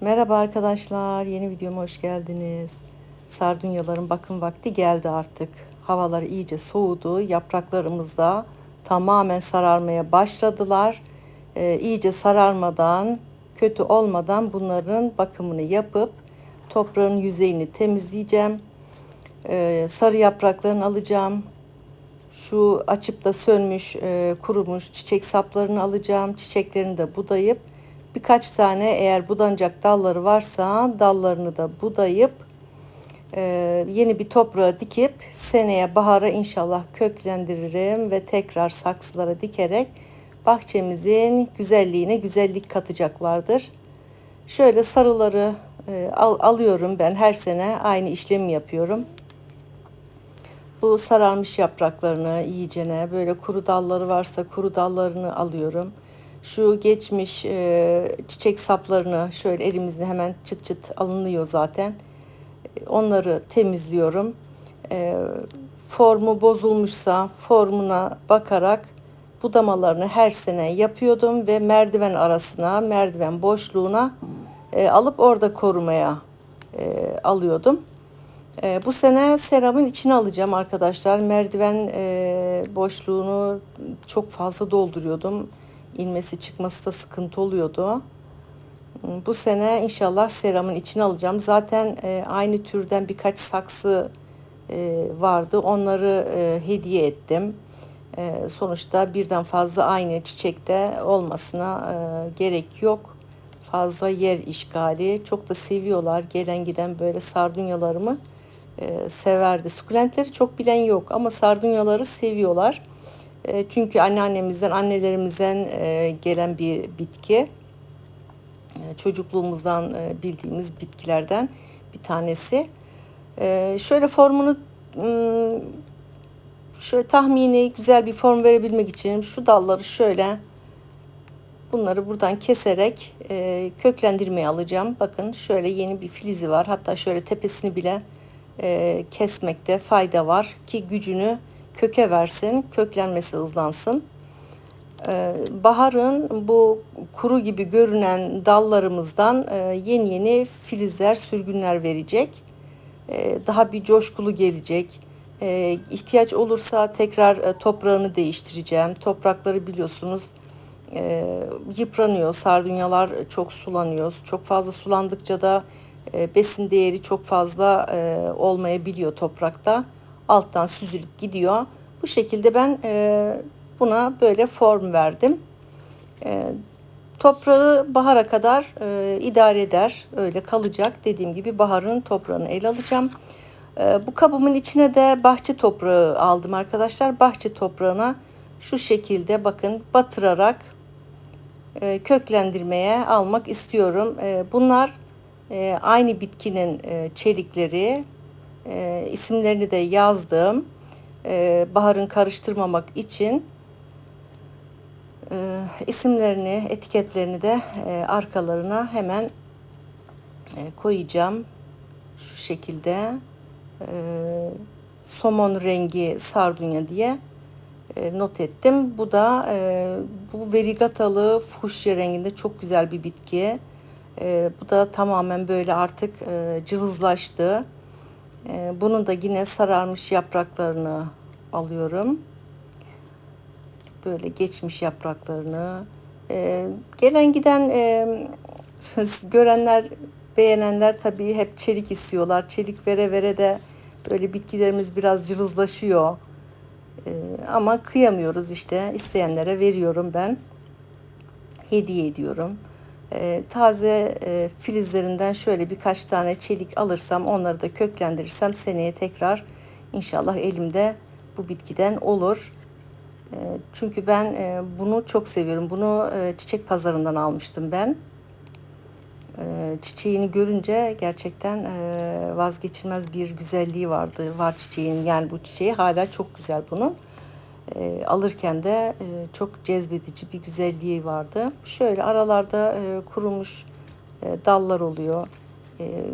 Merhaba arkadaşlar, yeni videoma hoş geldiniz. Sardunyaların bakım vakti geldi artık. Havalar iyice soğudu, yapraklarımız da tamamen sararmaya başladılar. Ee, iyice sararmadan, kötü olmadan bunların bakımını yapıp toprağın yüzeyini temizleyeceğim. Ee, sarı yapraklarını alacağım. Şu açıp da sönmüş, e, kurumuş çiçek saplarını alacağım. Çiçeklerini de budayıp birkaç tane eğer budanacak dalları varsa dallarını da budayıp e, yeni bir toprağa dikip seneye bahara inşallah köklendiririm ve tekrar saksılara dikerek bahçemizin güzelliğine güzellik katacaklardır. Şöyle sarıları e, al, alıyorum ben her sene aynı işlemi yapıyorum. Bu sararmış yapraklarını iyicene böyle kuru dalları varsa kuru dallarını alıyorum. Şu geçmiş e, çiçek saplarını şöyle elimizde hemen çıt çıt alınıyor zaten. Onları temizliyorum. E, formu bozulmuşsa formuna bakarak budamalarını her sene yapıyordum ve merdiven arasına, merdiven boşluğuna e, alıp orada korumaya e, alıyordum. E, bu sene seramın içine alacağım arkadaşlar. Merdiven e, boşluğunu çok fazla dolduruyordum. İnmesi çıkması da sıkıntı oluyordu. Bu sene inşallah seramın içine alacağım. Zaten e, aynı türden birkaç saksı e, vardı. Onları e, hediye ettim. Sonuçta birden fazla aynı çiçekte olmasına gerek yok. Fazla yer işgali. Çok da seviyorlar gelen giden böyle sardunyalarımı severdi. Sukulentleri çok bilen yok ama sardunyaları seviyorlar. E, çünkü anneannemizden, annelerimizden e, gelen bir bitki. E, çocukluğumuzdan e, bildiğimiz bitkilerden bir tanesi. E, şöyle formunu şöyle tahmini güzel bir form verebilmek için şu dalları şöyle bunları buradan keserek e, köklendirmeye alacağım. Bakın şöyle yeni bir filizi var. Hatta şöyle tepesini bile e, kesmekte fayda var ki gücünü köke versin, köklenmesi hızlansın. E, baharın bu kuru gibi görünen dallarımızdan e, yeni yeni filizler, sürgünler verecek. E, daha bir coşkulu gelecek. E, ihtiyaç olursa tekrar e, toprağını değiştireceğim. Toprakları biliyorsunuz e, yıpranıyor. Sardunyalar çok sulanıyor. Çok fazla sulandıkça da besin değeri çok fazla olmayabiliyor toprakta. Alttan süzülüp gidiyor. Bu şekilde ben e, buna böyle form verdim. E, toprağı bahara kadar e, idare eder. Öyle kalacak. Dediğim gibi baharın toprağını ele alacağım. Bu kabımın içine de bahçe toprağı aldım arkadaşlar. Bahçe toprağına şu şekilde bakın batırarak köklendirmeye almak istiyorum. Bunlar aynı bitkinin çelikleri. E, isimlerini de yazdım. E, baharın karıştırmamak için e, isimlerini, etiketlerini de e, arkalarına hemen e, koyacağım. Şu şekilde e, somon rengi sardunya diye e, not ettim. Bu da e, bu verigatalı fuşya renginde çok güzel bir bitki. E, bu da tamamen böyle artık e, cılızlaştı. E, bunun da yine sararmış yapraklarını alıyorum. Böyle geçmiş yapraklarını. E, gelen giden e, görenler, beğenenler tabii hep çelik istiyorlar. Çelik vere vere de böyle bitkilerimiz biraz cılızlaşıyor. E, ama kıyamıyoruz işte. isteyenlere veriyorum ben. Hediye ediyorum e, taze e, filizlerinden şöyle birkaç tane çelik alırsam onları da köklendirirsem seneye tekrar inşallah elimde bu bitkiden olur. E, çünkü ben e, bunu çok seviyorum. Bunu e, çiçek pazarından almıştım ben. E, çiçeğini görünce gerçekten vazgeçilmez bir güzelliği vardı. Var çiçeğin yani bu çiçeği hala çok güzel bunun. E, alırken de e, çok cezbedici bir güzelliği vardı. Şöyle aralarda e, kurumuş e, dallar oluyor. E,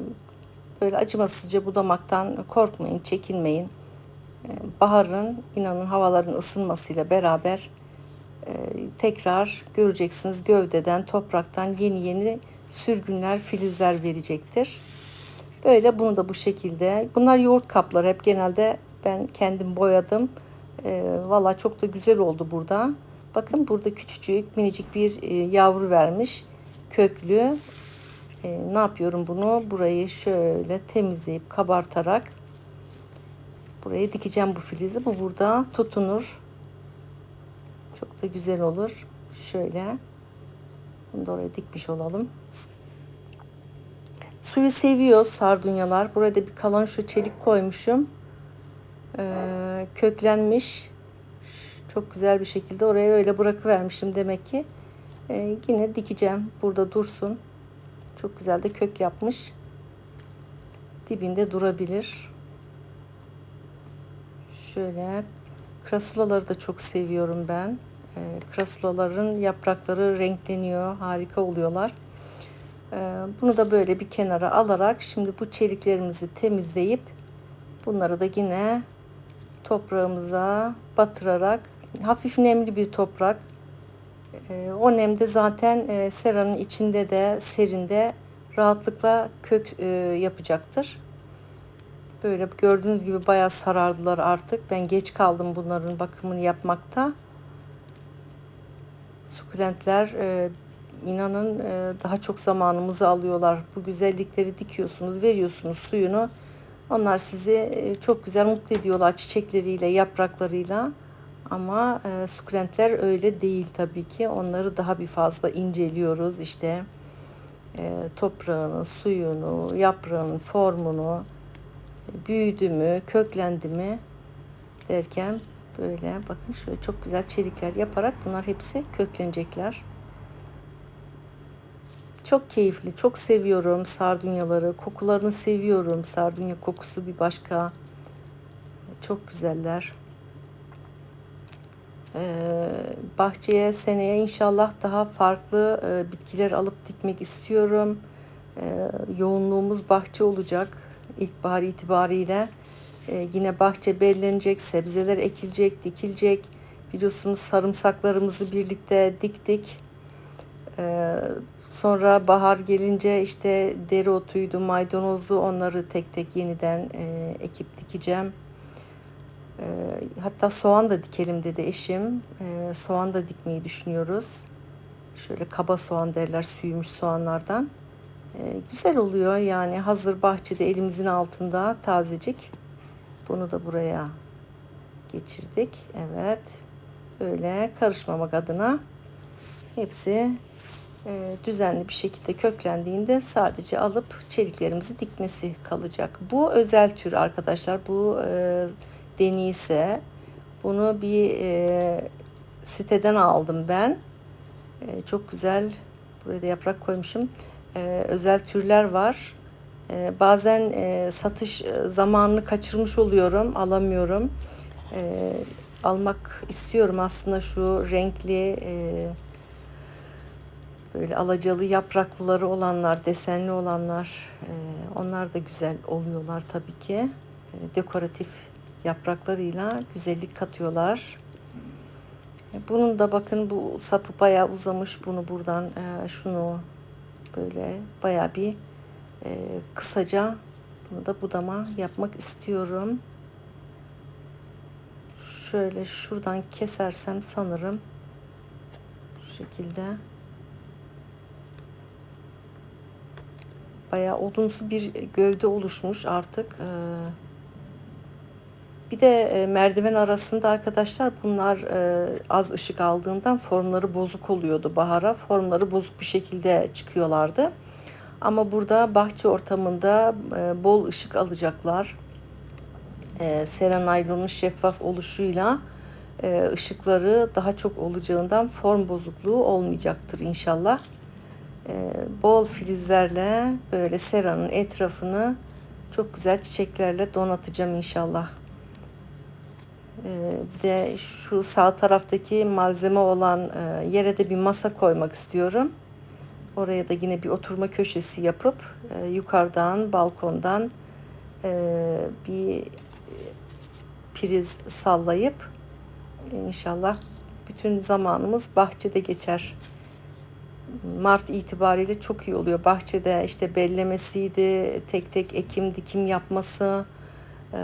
böyle acımasızca budamaktan korkmayın, çekinmeyin. E, baharın, inanın havaların ısınmasıyla beraber e, tekrar göreceksiniz gövdeden, topraktan yeni yeni sürgünler, filizler verecektir. Böyle bunu da bu şekilde. Bunlar yoğurt kapları. Hep genelde ben kendim boyadım. E, Valla çok da güzel oldu burada. Bakın burada küçücük minicik bir e, yavru vermiş. Köklü. E, ne yapıyorum bunu? Burayı şöyle temizleyip kabartarak buraya dikeceğim bu filizi. Bu burada tutunur. Çok da güzel olur. Şöyle. Bunu da oraya dikmiş olalım. Suyu seviyor sardunyalar. Burada bir kalan şu çelik koymuşum. Ee, köklenmiş. Çok güzel bir şekilde oraya öyle bırakıvermişim demek ki. Ee, yine dikeceğim. Burada dursun. Çok güzel de kök yapmış. Dibinde durabilir. Şöyle krasulaları da çok seviyorum ben. Ee, krasulaların yaprakları renkleniyor. Harika oluyorlar. Ee, bunu da böyle bir kenara alarak şimdi bu çeliklerimizi temizleyip bunları da yine toprağımıza batırarak hafif nemli bir toprak e, o nemde zaten e, seranın içinde de serinde rahatlıkla kök e, yapacaktır. Böyle gördüğünüz gibi bayağı sarardılar artık. Ben geç kaldım bunların bakımını yapmakta. Sukulentler e, inanın daha çok zamanımızı alıyorlar. Bu güzellikleri dikiyorsunuz, veriyorsunuz suyunu. Onlar sizi e, çok güzel mutlu ediyorlar çiçekleriyle, yapraklarıyla. Ama e, sukulentler öyle değil tabii ki. Onları daha bir fazla inceliyoruz. İşte e, toprağını, suyunu, yaprağının formunu, e, büyüdü mü, köklendi mi derken böyle bakın şöyle çok güzel çelikler yaparak bunlar hepsi köklenecekler. Çok keyifli, çok seviyorum sardunyaları. Kokularını seviyorum. Sardunya kokusu bir başka. Çok güzeller. Ee, bahçeye seneye inşallah daha farklı e, bitkiler alıp dikmek istiyorum. Ee, yoğunluğumuz bahçe olacak ilkbahar itibariyle. Ee, yine bahçe bellenecek, sebzeler ekilecek, dikilecek. Biliyorsunuz sarımsaklarımızı birlikte diktik. Ee, sonra bahar gelince işte dereotuydu, maydanozlu onları tek tek yeniden e, ekip dikeceğim. Ee, hatta soğan da dikelim dedi eşim. Ee, soğan da dikmeyi düşünüyoruz. Şöyle kaba soğan derler süyümüş soğanlardan. Ee, güzel oluyor yani hazır bahçede elimizin altında tazecik. Bunu da buraya geçirdik. Evet. Böyle karışmamak adına hepsi e, düzenli bir şekilde köklendiğinde sadece alıp çeliklerimizi dikmesi kalacak. Bu özel tür arkadaşlar. Bu e, deniyse bunu bir e, siteden aldım ben. E, çok güzel. Buraya da yaprak koymuşum. E, özel türler var. E, bazen e, satış zamanını kaçırmış oluyorum. Alamıyorum. E, almak istiyorum aslında şu renkli e, böyle alacalı yapraklıları olanlar, desenli olanlar e, onlar da güzel oluyorlar tabii ki. E, dekoratif yapraklarıyla güzellik katıyorlar. Bunun da bakın bu sapı bayağı uzamış. Bunu buradan e, şunu böyle bayağı bir e, kısaca bunu da budama yapmak istiyorum. Şöyle şuradan kesersem sanırım şekilde bayağı odunsu bir gövde oluşmuş artık. Ee, bir de e, merdiven arasında arkadaşlar bunlar e, az ışık aldığından formları bozuk oluyordu bahara. Formları bozuk bir şekilde çıkıyorlardı. Ama burada bahçe ortamında e, bol ışık alacaklar. Seranaylonun şeffaf oluşuyla ışıkları daha çok olacağından form bozukluğu olmayacaktır inşallah. E, bol filizlerle böyle seranın etrafını çok güzel çiçeklerle donatacağım inşallah. Ee, bir de şu sağ taraftaki malzeme olan e, yere de bir masa koymak istiyorum. Oraya da yine bir oturma köşesi yapıp e, yukarıdan balkondan e, bir priz sallayıp inşallah bütün zamanımız bahçede geçer. Mart itibariyle çok iyi oluyor. Bahçede işte bellemesiydi, tek tek ekim dikim yapması. Ee,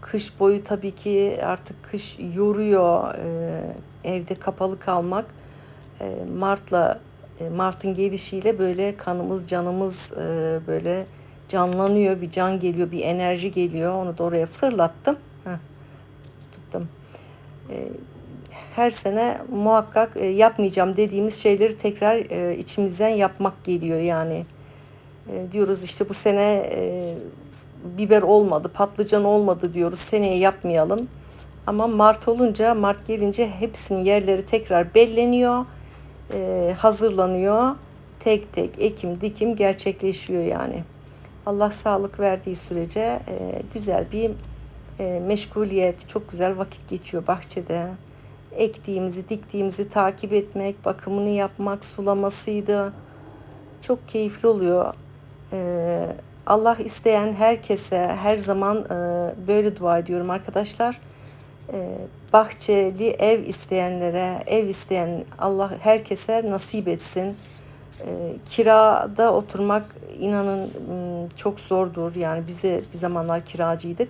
kış boyu tabii ki artık kış yoruyor. Ee, evde kapalı kalmak. Ee, Mart'la e, Mart'ın gelişiyle böyle kanımız canımız e, böyle canlanıyor. Bir can geliyor, bir enerji geliyor. Onu da oraya fırlattım. Heh, tuttum. Ee, her sene muhakkak e, yapmayacağım dediğimiz şeyleri tekrar e, içimizden yapmak geliyor yani. E, diyoruz işte bu sene biber olmadı, patlıcan olmadı diyoruz. Seneye yapmayalım. Ama Mart olunca, Mart gelince hepsinin yerleri tekrar belleniyor, hazırlanıyor. Tek tek ekim dikim gerçekleşiyor yani. Allah sağlık verdiği sürece güzel bir meşguliyet, çok güzel vakit geçiyor bahçede. Ektiğimizi, diktiğimizi takip etmek, bakımını yapmak, sulamasıydı. Çok keyifli oluyor. E, Allah isteyen herkese her zaman e, böyle dua ediyorum arkadaşlar. E, bahçeli ev isteyenlere, ev isteyen Allah herkese nasip etsin. E, kirada oturmak inanın çok zordur. Yani bize bir zamanlar kiracıydık.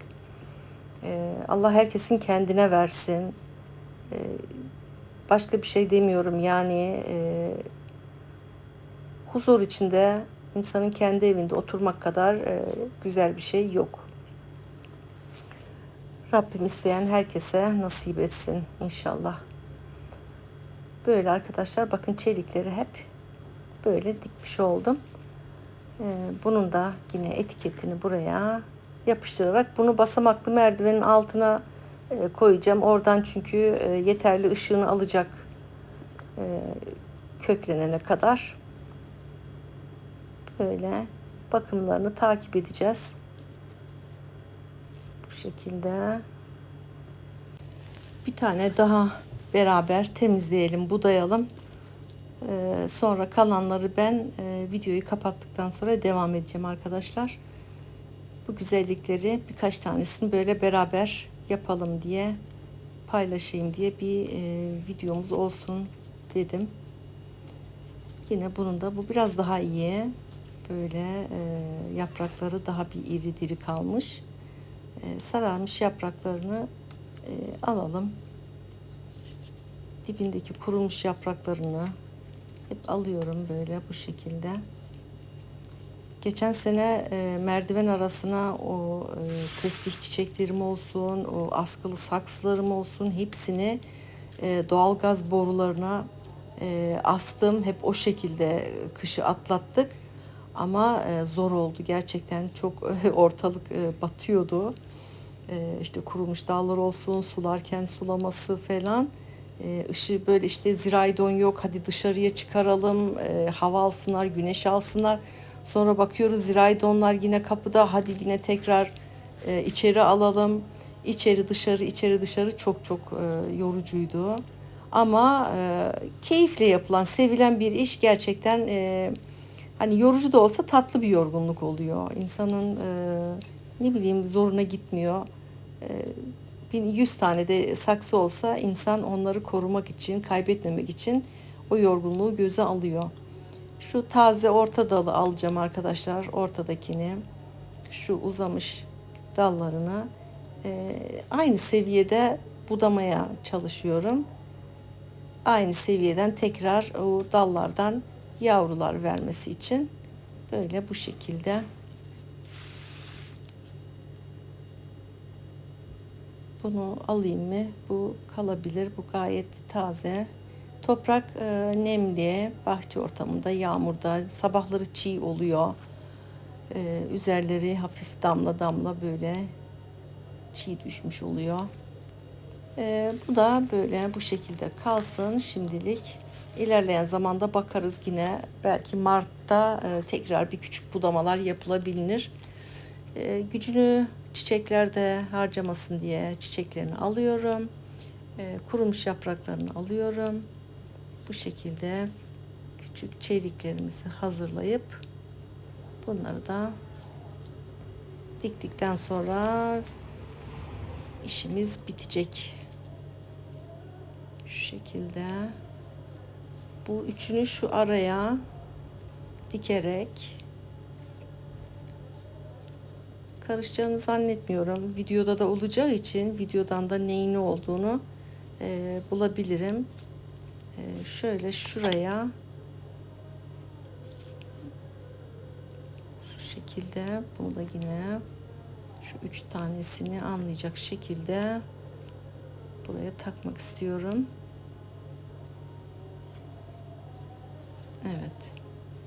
Allah herkesin kendine versin. E, başka bir şey demiyorum. Yani e, huzur içinde insanın kendi evinde oturmak kadar e, güzel bir şey yok. Rabbim isteyen herkese nasip etsin inşallah. Böyle arkadaşlar bakın çelikleri hep böyle dikmiş oldum. Ee, bunun da yine etiketini buraya yapıştırarak bunu basamaklı merdivenin altına koyacağım. Oradan çünkü e, yeterli ışığını alacak e, köklenene kadar. Böyle bakımlarını takip edeceğiz. Bu şekilde. Bir tane daha beraber temizleyelim, budayalım. Sonra kalanları ben e, videoyu kapattıktan sonra devam edeceğim arkadaşlar. Bu güzellikleri birkaç tanesini böyle beraber yapalım diye paylaşayım diye bir e, videomuz olsun dedim. Yine bunun da bu biraz daha iyi. Böyle e, yaprakları daha bir iri diri kalmış. E, sararmış yapraklarını e, alalım. Dibindeki kurumuş yapraklarını hep alıyorum böyle bu şekilde. Geçen sene e, merdiven arasına o e, tesbih çiçeklerim olsun, o askılı saksılarım olsun hepsini e, doğalgaz borularına e, astım. Hep o şekilde kışı atlattık. Ama e, zor oldu gerçekten çok ortalık e, batıyordu. E, işte kurumuş dallar olsun, sularken sulaması falan. E, ışığı böyle işte ziraydon yok hadi dışarıya çıkaralım, e, hava alsınlar, güneş alsınlar. Sonra bakıyoruz ziraydonlar yine kapıda hadi yine tekrar e, içeri alalım. İçeri dışarı içeri dışarı çok çok e, yorucuydu. Ama e, keyifle yapılan, sevilen bir iş gerçekten e, hani yorucu da olsa tatlı bir yorgunluk oluyor. İnsanın e, ne bileyim zoruna gitmiyor. E, bir yüz tane de saksı olsa insan onları korumak için, kaybetmemek için o yorgunluğu göze alıyor. Şu taze orta dalı alacağım arkadaşlar. Ortadakini. Şu uzamış dallarını e, aynı seviyede budamaya çalışıyorum. Aynı seviyeden tekrar o dallardan yavrular vermesi için böyle bu şekilde bunu alayım mı? Bu kalabilir. Bu gayet taze. Toprak e, nemli, bahçe ortamında, yağmurda, sabahları çiğ oluyor. E, üzerleri hafif damla damla böyle çiğ düşmüş oluyor. E, bu da böyle bu şekilde kalsın şimdilik. İlerleyen zamanda bakarız yine belki Mart'ta e, tekrar bir küçük budamalar yapılabilir. E, gücünü çiçeklerde harcamasın diye çiçeklerini alıyorum. E, kurumuş yapraklarını alıyorum. Bu şekilde küçük çeliklerimizi hazırlayıp bunları da diktikten sonra işimiz bitecek. Şu şekilde bu üçünü şu araya dikerek karışacağını zannetmiyorum. Videoda da olacağı için videodan da neyin ne olduğunu e, bulabilirim. E, şöyle şuraya şu şekilde bunu da yine şu üç tanesini anlayacak şekilde buraya takmak istiyorum. Evet.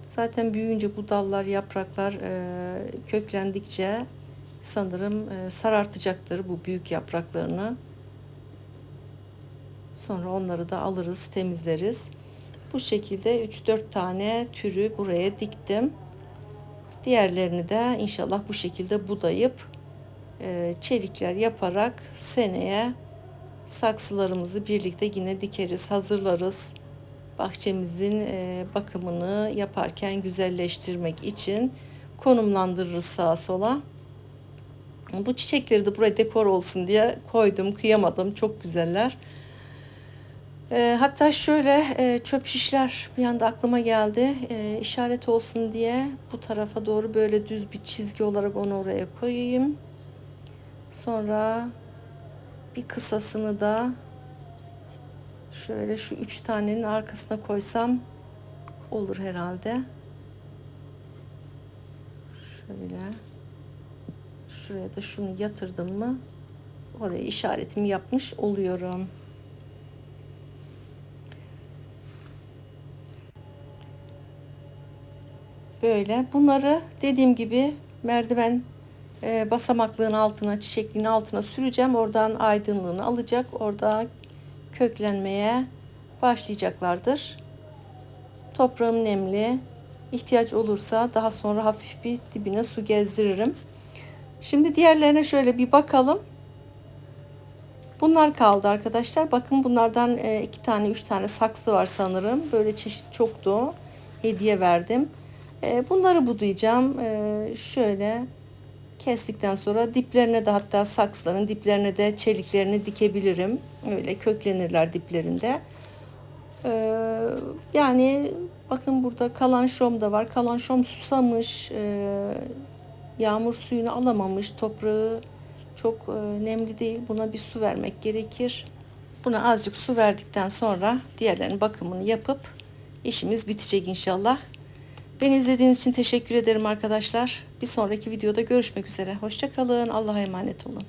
Zaten büyüyünce bu dallar, yapraklar e, köklendikçe sanırım e, sarartacaktır bu büyük yapraklarını. Sonra onları da alırız, temizleriz. Bu şekilde 3-4 tane türü buraya diktim. Diğerlerini de inşallah bu şekilde budayıp e, çelikler yaparak seneye saksılarımızı birlikte yine dikeriz, hazırlarız. Bahçemizin e, bakımını yaparken güzelleştirmek için konumlandırırız sağa sola. Bu çiçekleri de buraya dekor olsun diye koydum, kıyamadım. Çok güzeller. E, hatta şöyle e, çöp şişler bir anda aklıma geldi. E, işaret olsun diye bu tarafa doğru böyle düz bir çizgi olarak onu oraya koyayım. Sonra bir kısasını da şöyle şu üç tanenin arkasına koysam olur herhalde. Şöyle şuraya da şunu yatırdım mı oraya işaretimi yapmış oluyorum. Böyle bunları dediğim gibi merdiven e, basamaklığın altına, çiçekliğin altına süreceğim. Oradan aydınlığını alacak. Orada köklenmeye başlayacaklardır. Toprağım nemli. İhtiyaç olursa daha sonra hafif bir dibine su gezdiririm. Şimdi diğerlerine şöyle bir bakalım. Bunlar kaldı arkadaşlar. Bakın bunlardan e, iki tane, üç tane saksı var sanırım. Böyle çeşit çoktu. Hediye verdim. E, bunları budayacağım. E, şöyle kestikten sonra diplerine de hatta saksların diplerine de çeliklerini dikebilirim. Öyle köklenirler diplerinde. Ee, yani bakın burada kalan şom da var. Kalan şom susamış. Ee, yağmur suyunu alamamış. Toprağı çok e, nemli değil. Buna bir su vermek gerekir. Buna azıcık su verdikten sonra diğerlerinin bakımını yapıp işimiz bitecek inşallah. Beni izlediğiniz için teşekkür ederim arkadaşlar. Bir sonraki videoda görüşmek üzere. Hoşçakalın. Allah'a emanet olun.